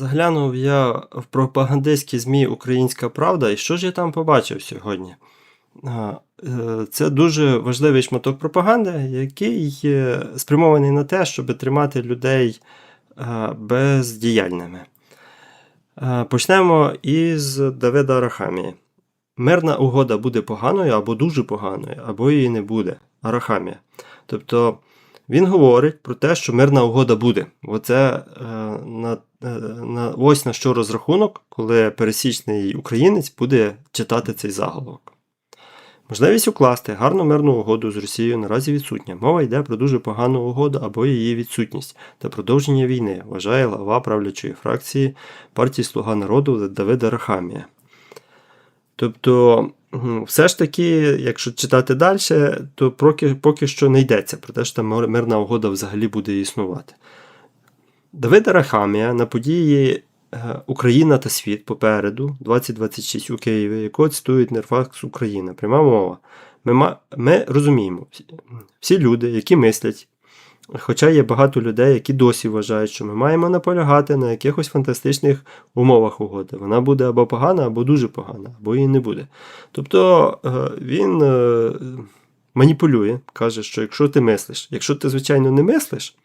Заглянув я в пропагандистські ЗМІ Українська Правда, і що ж я там побачив сьогодні? Е, Це дуже важливий шматок пропаганди, який спрямований на те, щоб тримати людей е, бездіяльними. Е, Почнемо із Давида Арахамії. Мирна угода буде поганою або дуже поганою, або її не буде. Арахамія. Тобто він говорить про те, що мирна угода буде. Оце е, на, на, ось на що розрахунок, коли пересічний українець буде читати цей заголовок. Можливість укласти гарну мирну угоду з Росією наразі відсутня. Мова йде про дуже погану угоду або її відсутність та продовження війни, вважає глава правлячої фракції партії Слуга народу Давида Рахамія. Тобто, все ж таки, якщо читати далі, то поки, поки що не йдеться про те, що там мирна угода взагалі буде існувати. Давид Арахамія на події е, Україна та світ попереду 2026 у Києві, якого цитують Нерфакс Україна. Пряма мова. Ми, ми розуміємо, всі- всі люди, які мислять, хоча є багато людей, які досі вважають, що ми маємо наполягати на якихось фантастичних умовах угоди. Вона буде або погана, або дуже погана, або її не буде. Тобто е, він е, маніпулює, каже, що якщо ти мислиш, якщо ти, звичайно, не мислиш,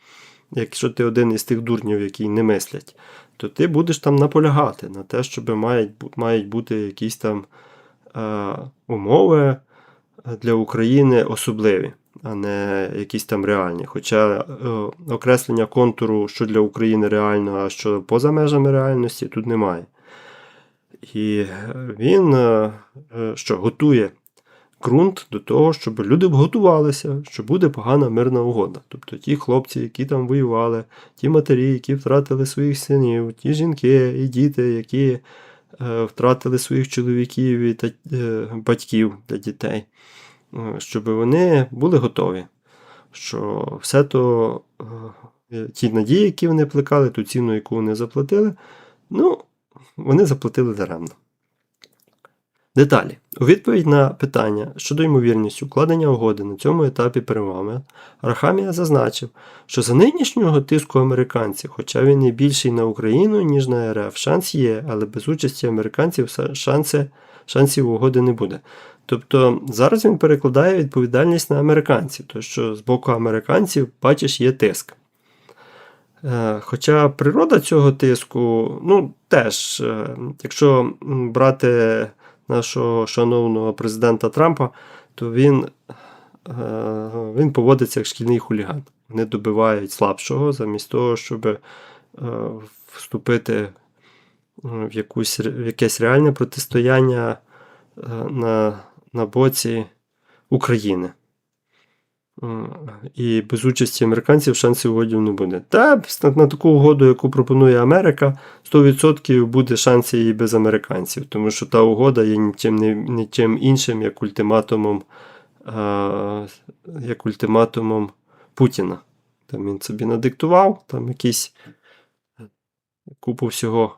якщо ти один із тих дурнів, які не мислять, то ти будеш там наполягати на те, щоб мають, мають бути якісь там е, умови для України особливі, а не якісь там реальні. Хоча е, окреслення контуру, що для України реально, а що поза межами реальності, тут немає. І він е, е, що готує ґрунт до того, щоб люди б готувалися, що буде погана мирна угода. Тобто ті хлопці, які там воювали, ті матері, які втратили своїх синів, ті жінки і діти, які е, втратили своїх чоловіків і та, е, батьків для дітей, е, щоб вони були готові. Що все то е, ті надії, які вони плекали, ту ціну, яку вони заплатили, ну, вони заплатили даремно. Деталі. У відповідь на питання щодо ймовірності укладення угоди на цьому етапі перемовин, Рахамія зазначив, що за нинішнього тиску американців, хоча він і більший на Україну, ніж на РФ, шанс є, але без участі американців шанси, шансів угоди не буде. Тобто зараз він перекладає відповідальність на американців, то що з боку американців, бачиш, є тиск. Е, Хоча природа цього тиску, ну теж, е, якщо брати нашого шановного президента Трампа, то він, е, він поводиться як шкільний хуліган. Вони добивають слабшого, замість того, щоб е, вступити е, в, якусь, в якесь реальне протистояння на, на боці України. І без участі американців шансів угодів не буде. Та на, таку угоду, яку пропонує Америка, 100% буде шанси і без американців, тому що та угода є нічим, нічим іншим, як ультиматумом, а, як ультиматумом Путіна. Там він собі надиктував, там якісь купу всього,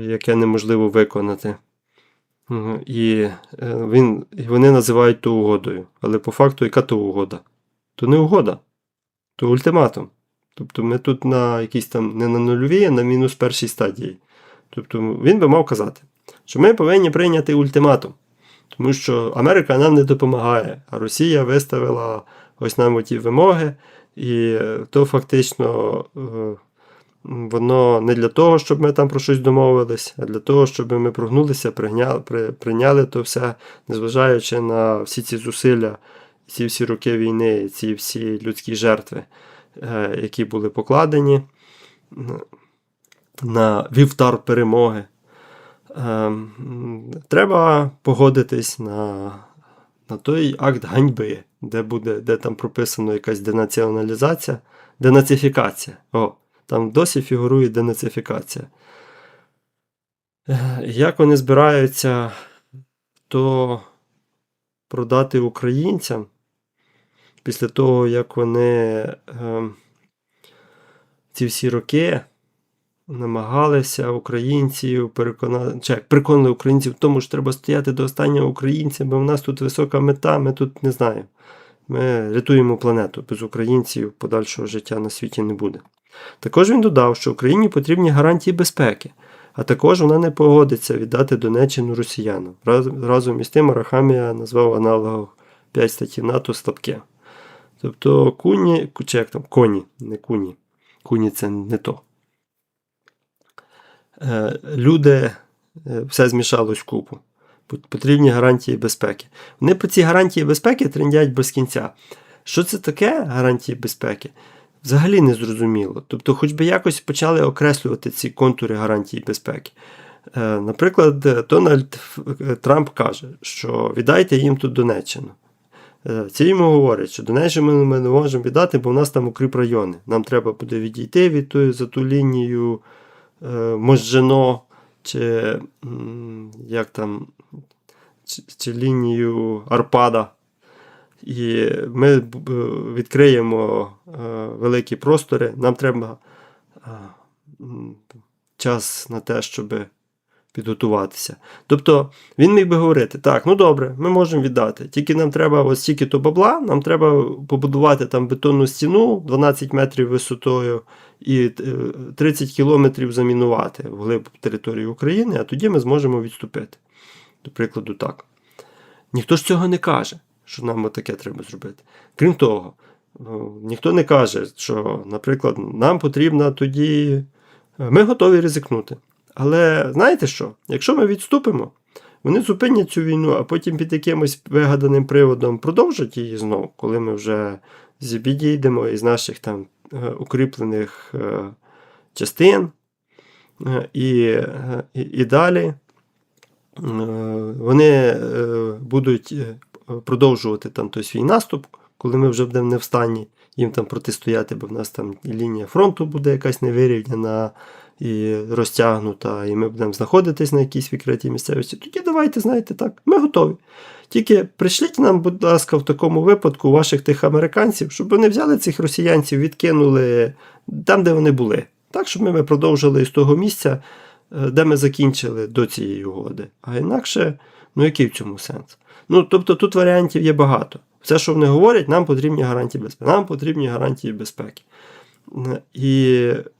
яке неможливо виконати. І, е, він, вони називають то угодою. Але по факту, яка то угода? То не угода, то ультиматум. Тобто ми тут на якійсь там не на нульовій, а на мінус першій стадії. Тобто він би мав казати, що ми повинні прийняти ультиматум. Тому що Америка нам не допомагає, а Росія виставила ось нам оті вимоги, і е, то фактично е, воно не для того, щоб ми там про щось домовились, а для того, щоб ми прогнулися, прийняли, при, прийняли то все, незважаючи на всі ці зусилля, ці всі роки війни, ці всі людські жертви, е, які були покладені на вівтар перемоги. Ем, Треба погодитись на, на той акт ганьби, де буде, де там прописано якась денаціоналізація, денацифікація. О, там досі фігурує денацифікація. Як вони збираються то продати українцям після того, як вони ем, ці всі роки намагалися українців переконати, чи переконали українців в тому, що треба стояти до останнього українця, бо в нас тут висока мета, ми тут не знаю. Ми рятуємо планету. Без українців подальшого життя на світі не буде. Також він додав, що Україні потрібні гарантії безпеки, а також вона не погодиться віддати Донеччину росіянам. Раз- Разом із тим Арахамія назвав аналогом 5 статті НАТО слабке. Тобто куні, чи як там, коні, не куні. Куні це не то. Е, Люди, е, все змішалось в купу. Потрібні гарантії безпеки. Вони про ці гарантії безпеки трендять без кінця. Що це таке гарантії безпеки? Взагалі не зрозуміло. Тобто, хоч би якось почали окреслювати ці контури гарантії безпеки. Е, Наприклад, Дональд е, Трамп каже, що віддайте їм тут Донеччину. Е, Ці йому говорять, що Донеччину ми- не можемо віддати, бо в нас там укріп райони. Нам треба буде відійти від тої, за ту лінію Можжино, чи як там, чи, чи лінію Арпада. І ми е, відкриємо е, великі простори. Нам треба е, час на те, щоб підготуватися. Тобто він міг би говорити: так, ну добре, ми можемо віддати. Тільки нам треба ось стільки то бабла, нам треба побудувати там бетонну стіну 12 метрів висотою і е, 30 кілометрів замінувати вглиб території України, а тоді ми зможемо відступити. До прикладу, так. Ніхто ж цього не каже, що нам таке треба зробити. Крім того, ну, ніхто не каже, що, наприклад, нам потрібно тоді. Ми готові ризикнути. Але знаєте що? Якщо ми відступимо, вони зупинять цю війну, а потім під якимось вигаданим приводом продовжать її знову, коли ми вже підійдемо із наших там е, укріплених е, частин е, і, е, і, і далі е, вони е, будуть е, продовжувати там той свій наступ, коли ми вже будемо не в стані їм там протистояти, бо в нас там лінія фронту буде якась невирівняна і розтягнута, і ми будемо знаходитись на якійсь відкритій місцевості. Тоді давайте, знаєте, так, ми готові. Тільки пришліть нам, будь ласка, в такому випадку ваших тих американців, щоб вони взяли цих росіянців, відкинули там, де вони були. Так, щоб ми продовжили з того місця, е, де ми закінчили до цієї угоди. А інакше, ну який в цьому сенс? Ну, тобто тут варіантів є багато. Все, що вони говорять, нам потрібні гарантії безпеки. Нам потрібні гарантії безпеки. Е, І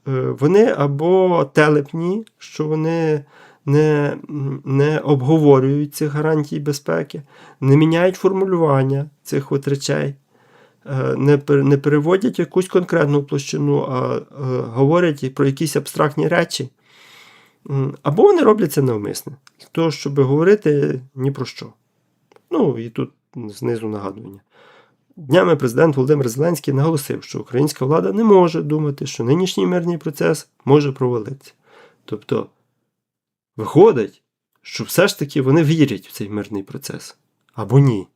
е, вони або телепні, що вони не, не обговорюють цих гарантій безпеки, не міняють формулювання цих от речей, е, не, не переводять якусь конкретну площину, а говорять про якісь абстрактні речі. Або вони роблять це навмисне, для того, щоб говорити ні про що. Ну і тут знизу нагадування. Днями президент Володимир Зеленський наголосив, що українська влада не може думати, що нинішній мирний процес може провалитися. Тобто, виходить, що все ж таки вони вірять в цей мирний процес. Або ні.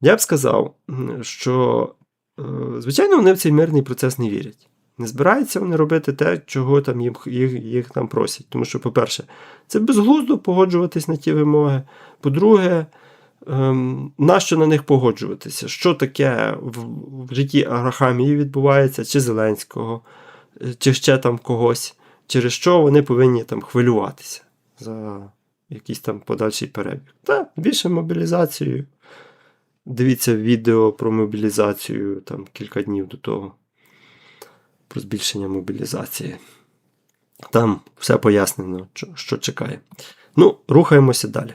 Я б сказав, що, е, звичайно, вони в цей мирний процес не вірять. Не збираються вони робити те, чого там їм, їх, їх там просять. Тому що, по-перше, це безглуздо погоджуватись на ті вимоги. По-друге, ем, нащо на них погоджуватися? Що таке в, в житті Арахамії відбувається, чи Зеленського, е, чи ще там когось, через що вони повинні там хвилюватися за якийсь там подальший перебіг. Та, більше мобілізацією. Дивіться відео про мобілізацію там кілька днів до того. Про збільшення мобілізації. Там все пояснено, що, чекає. Ну, рухаємося далі.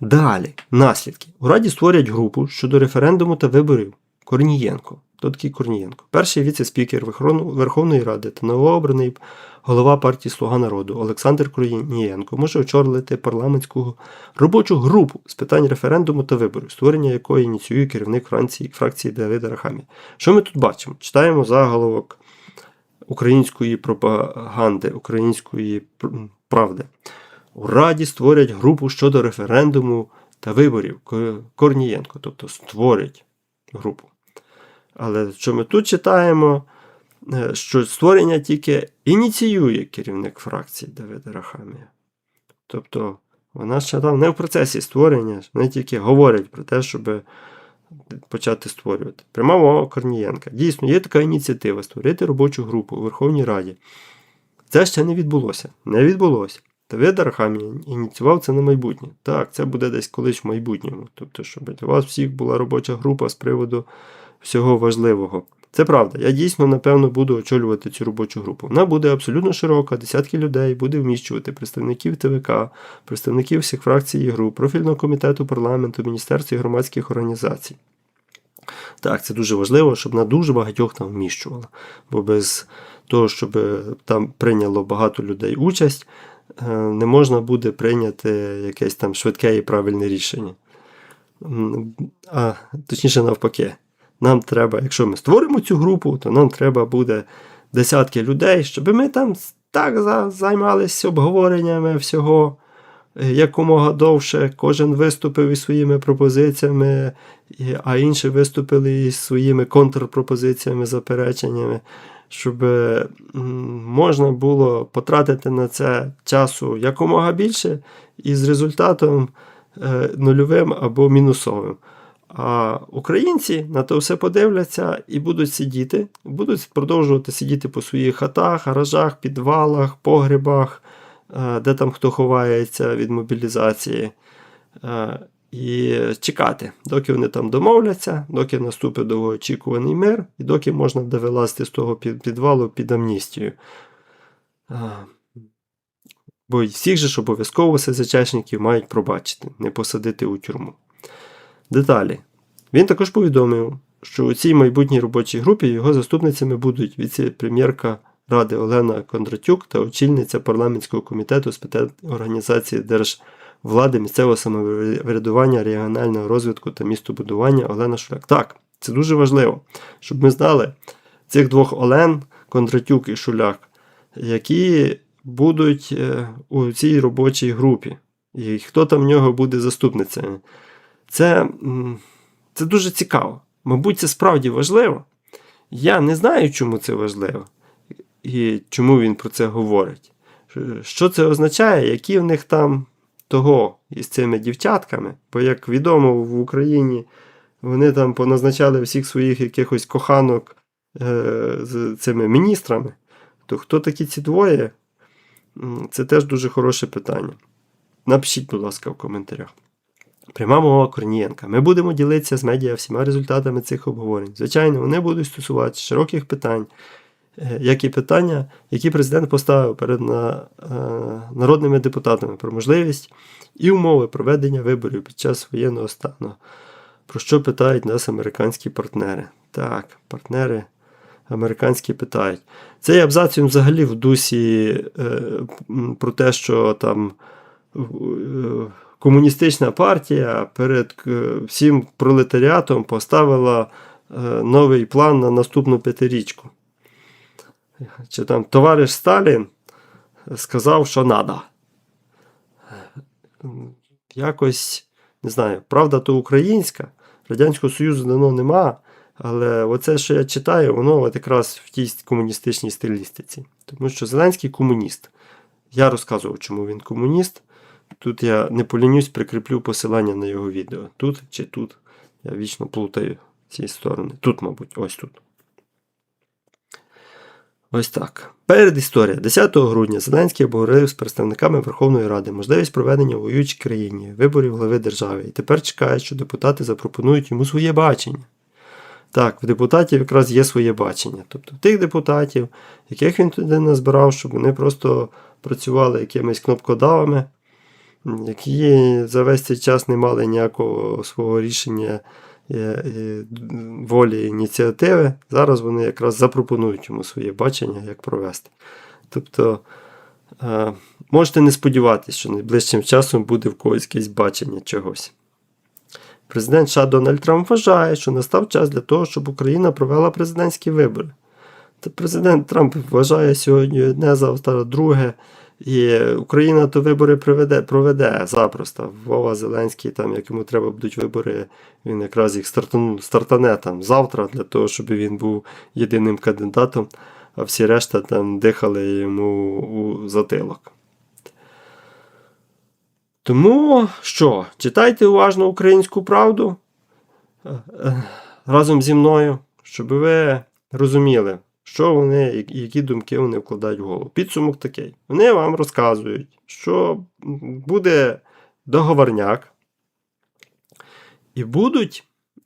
Далі, наслідки. У Раді створять групу щодо референдуму та виборів Корнієнко. Хто такий Корнієнко? Перший віце-спікер Верховної Ради та новообраний голова партії Слуга народу Олександр Корнієнко може очолити парламентську робочу групу з питань референдуму та виборів, створення якої ініціює керівник Франції, фракції Давида Рахамі. Що ми тут бачимо? Читаємо заголовок української пропаганди, української правди. У Раді створять групу щодо референдуму та виборів Корнієнко, тобто створять групу. Але що ми тут читаємо, Е, що створення тільки ініціює керівник фракції Давида Рахамія. Тобто вона ще там не в процесі створення, вони тільки говорять про те, щоб почати створювати. Пряма мова Корнієнка. Дійсно, є така ініціатива створити робочу групу у Верховній Раді. Це ще не відбулося. Не відбулося. Давид Архамія ініціював це на майбутнє. Так, це буде десь колись в майбутньому. Тобто, щоб для вас всіх була робоча група з приводу всього важливого. Це правда. Я дійсно, напевно, буду очолювати цю робочу групу. Вона буде абсолютно широка, десятки людей, буде вміщувати представників ТВК, представників всіх фракцій і груп, профільного комітету парламенту, міністерств і громадських організацій. Так, це дуже важливо, щоб на дуже багатьох там вміщувало. Бо без того, щоб там прийняло багато людей участь, е, не можна буде прийняти якесь там швидке і правильне рішення. А точніше, навпаки, нам треба, якщо ми створимо цю групу, то нам треба буде десятки людей, щоб ми там так займалися обговореннями всього е, якомога довше. Кожен виступив із своїми пропозиціями, а інші виступили із своїми контрпропозиціями, запереченнями, щоб е, можна було потратити на це часу якомога більше і з результатом е, нульовим або мінусовим. А українці на то все подивляться і будуть сидіти, будуть продовжувати сидіти по своїх хатах, гаражах, підвалах, погребах, е, де там хто ховається від мобілізації. Е, І чекати, доки вони там домовляться, доки наступить довгоочікуваний мир, і доки можна буде з того під- підвалу під амністію. Бо всіх же ж обов'язково СЗЧшників мають пробачити, не посадити у тюрму. Деталі. Він також повідомив, що у цій майбутній робочій групі його заступницями будуть віце-прем'єрка Ради Олена Кондратюк та очільниця парламентського комітету з питань організації держвлади, місцевого самоврядування, регіонального розвитку та містобудування Олена Шуляк. Так, це дуже важливо, щоб ми знали цих двох Олен, Кондратюк і Шуляк, які будуть е, у цій робочій групі, і хто там в нього буде заступницею. Це, це дуже цікаво. Мабуть, це справді важливо. Я не знаю, чому це важливо і чому він про це говорить. Що це означає, які в них там того із цими дівчатками? Бо, як відомо, в Україні вони там поназначали всіх своїх якихось коханок е, з цими міністрами. То хто такі ці двоє? Це теж дуже хороше питання. Напишіть, будь ласка, в коментарях. Пряма мова Корнієнка. Ми будемо ділитися з медіа всіма результатами цих обговорень. Звичайно, вони будуть стосуватися широких питань, е, як і питання, які президент поставив перед е, народними депутатами про можливість і умови проведення виборів під час воєнного стану. Про що питають нас американські партнери? Так, партнери американські питають. Цей абзац він взагалі в дусі е, про те, що там е, комуністична партія перед е, всім пролетаріатом поставила е, новий план на наступну п'ятирічку. Чи там товариш Сталін сказав, що надо. Якось, не знаю, правда то українська, Радянського Союзу давно нема, але оце, що я читаю, воно от якраз в тій комуністичній стилістиці. Тому що Зеленський комуніст. Я розказував, чому він комуніст. Тут я не полінюсь, прикріплю посилання на його відео. Тут чи тут. Я вічно плутаю ці сторони. Тут, мабуть, ось тут. Ось так. Перед історія. 10 грудня Зеленський обговорив з представниками Верховної Ради можливість проведення у воюючій країні виборів глави держави. І тепер чекає, що депутати запропонують йому своє бачення. Так, в депутатів якраз є своє бачення. Тобто тих депутатів, яких він туди назбирав, щоб вони просто працювали якимись кнопкодавами, які за весь цей час не мали ніякого свого рішення е, е, волі ініціативи. Зараз вони якраз запропонують йому своє бачення, як провести. Тобто е, можете не сподіватися, що найближчим часом буде в когось якесь бачення чогось. Президент США Дональд Трамп вважає, що настав час для того, щоб Україна провела президентські вибори. Та президент Трамп вважає сьогодні одне, завтра друге. І Україна то вибори проведе, проведе запросто. Вова Зеленський, там, як йому треба будуть вибори, він якраз їх стартане там завтра для того, щоб він був єдиним кандидатом, а всі решта там дихали йому у затилок. Тому що, читайте уважно українську правду е, е, разом зі мною, щоб ви розуміли, що вони, які думки вони вкладають в голову. Підсумок такий. Вони вам розказують, що буде договорняк, і будуть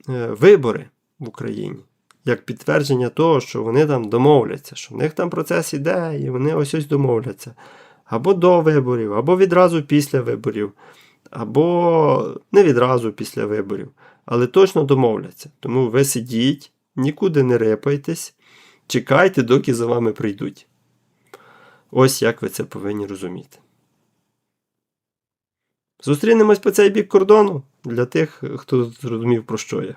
е, вибори в Україні. як підтвердження того, що вони там домовляться, що в них там процес іде, і вони ось ось домовляться. Або до виборів, або відразу після виборів, або не відразу після виборів, але точно домовляться. Тому ви сидіть, нікуди не рипайтесь, чекайте, доки за вами прийдуть. Ось як ви це повинні розуміти. Зустрінемось по цей бік кордону для тих, хто зрозумів, про що я.